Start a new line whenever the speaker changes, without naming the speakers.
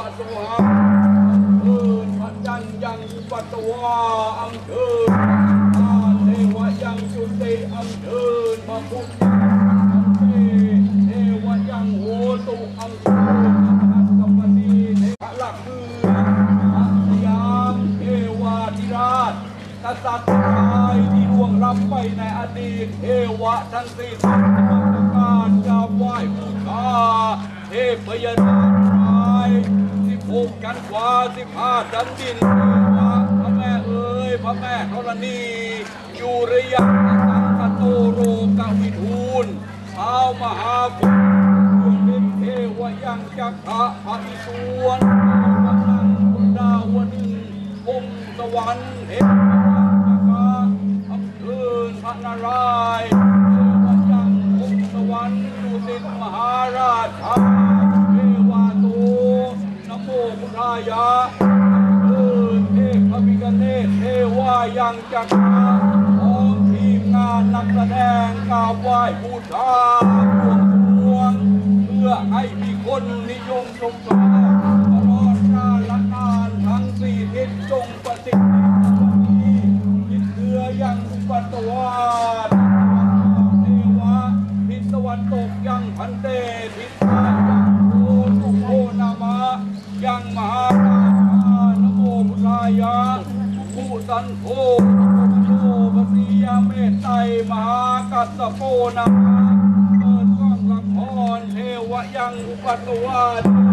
วัสวาเอิญพระจันยังปัตวาอังเกินอาเทวยังจุติอังเกิมาพุทธอังเทเทวยังโหตุอังเกินอัตตมณีเทพหลักคือสยามเทวาธิราชกษัตริย์ชายที่ล่วงรับไปในอดีตเทวะทั้งสิ้นการกราบไหว้บูชาเทพยดา สิบหกกันกว่าสิบห้าดันดินเทวะพระแม่เอ๋ยพระแม่ธรณีอยู่ระยะสังคโตโรกวิทูลท้าวมหาบุตรดวงเป็นเทวยังจักขะพระอิศวรเทวนังบุดาวนึงองค์สวรรค์เห็นพระจักราอับเชิญพระนารายณ์เทวยังองค์สวรรค์ดุสิตมหาราชาายะเชิญเทพพิกเนศเทวายังจักราพร้อมทีมงานนักแสดงกราบไหว้บูชาบวงสรวง เพื่อให้มีคนนิยมชมชอบ มหาชานะโมพุทธายะผู้สันโธโธปฏิยาเมตไตรมหากัสสโปนะเปิดกล้องละครเทวยังอุปัตตวาน